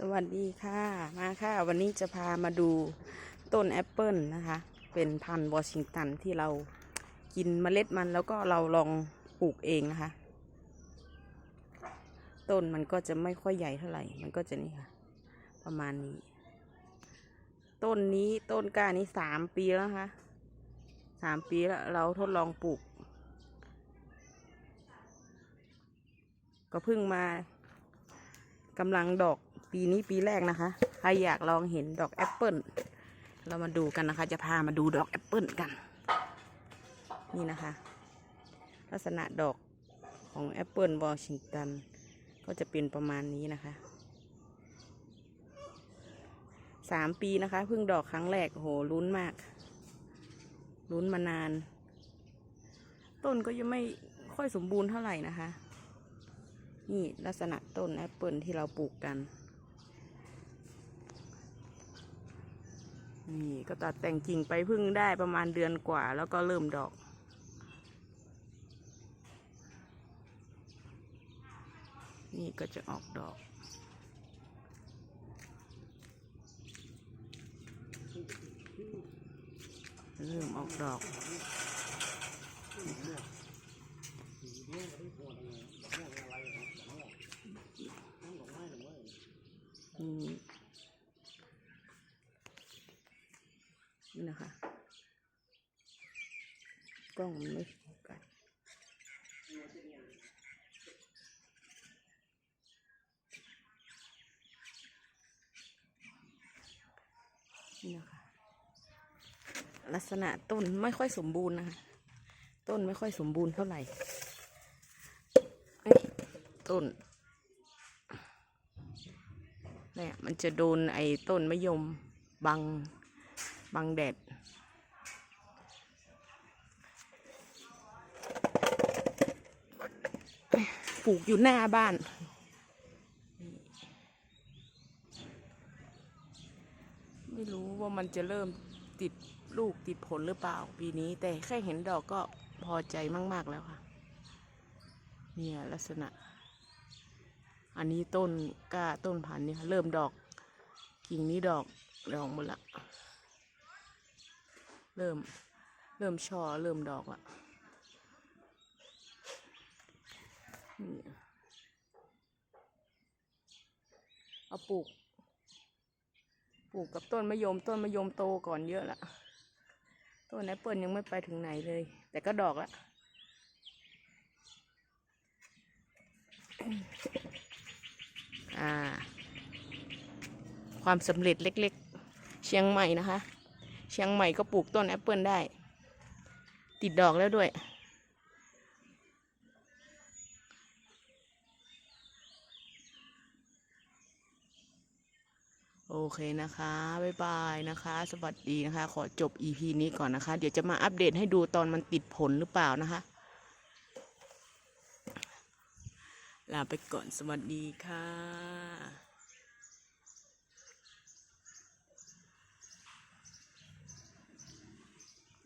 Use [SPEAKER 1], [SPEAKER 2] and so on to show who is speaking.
[SPEAKER 1] สวัสดีค่ะมาค่ะ วันนี้จะพามาดูต้นแอปเปิลนะคะ เป็นพันธุ์วอชิงตันที่เรากินเมล็ดมันแล้วก็เราลองปลูกเองนะคะ ต้นมันก็จะไม่ค่อยใหญ่เท่าไหร่ มันก็จะนี่ค่ะ ประมาณนี้ ต้นนี้ต้นก้านี้สามปีแล้วนะคะสามปีแล้วเราทดลองปลูก ก็เพิ่งมากำลังดอก ปีนี้ปีแรกนะคะ ใครอยากลองเห็นดอกแอปเปิลเรามาดูกันนะคะ จะพามาดูดอกแอปเปิลกัน นี่นะคะ ลักษณะดอกของแอปเปิลวอชิงตัน ก็จะเป็นประมาณนี้นะคะสามปีนะคะเพิ่งดอกครั้งแรกโหลุ้นมาก ลุ้นมานาน ต้นก็ยังไม่ค่อยสมบูรณ์เท่าไหร่นะคะ นี่ลักษณะต้นแอปเปิลที่เราปลูกกัน นี่ก็ตัดแต่งกิ่งไปพึ่งได้ประมาณเดือนกว่าแล้วก็เริ่มดอก นี่ก็จะออกดอกเริ่มออกดอกนี่ นี่นะคะ กล้องมันไม่โฟกัสนี่นะคะ ลักษณะต้นไม่ค่อยสมบูรณ์นะคะ ต้นไม่ค่อยสมบูรณ์เท่าไหร่ต้นเนี่ยมันจะโดนไอ้ต้นมะยมบัง บังแดด ปลูกอยู่หน้าบ้าน ไม่รู้ว่ามันจะเริ่มติดลูกติดผลหรือเปล่า ปีนี้แต่แค่เห็นดอกก็พอใจมาก ๆ แล้วค่ะ เนี่ยลักษณะ อันนี้ต้นก้าต้นพันธุ์เนี่ยเริ่มดอก กิ่งนี้ดอกดอกหมดละ เริ่ม เริ่มช่อเริ่มดอกละนี่เอาปลูก ปลูกกับต้นมะยมต้นมะยมโตก่อนเยอะละต้นแอปเปิลยังไม่ไปถึงไหนเลย แต่ก็ดอกละอ่าความสำเร็จเล็ก ๆ เชียงใหม่นะคะ เชียงใหม่ก็ปลูกต้นแอปเปิลได้ ติดดอกแล้วด้วย โอเคนะคะ บ๊ายบายนะคะ สวัสดีนะคะ ขอจบ EP นี้ก่อนนะคะ เดี๋ยวจะมาอัปเดตให้ดูตอนมันติดผลหรือเปล่านะคะ ลาไปก่อนสวัสดีค่ะ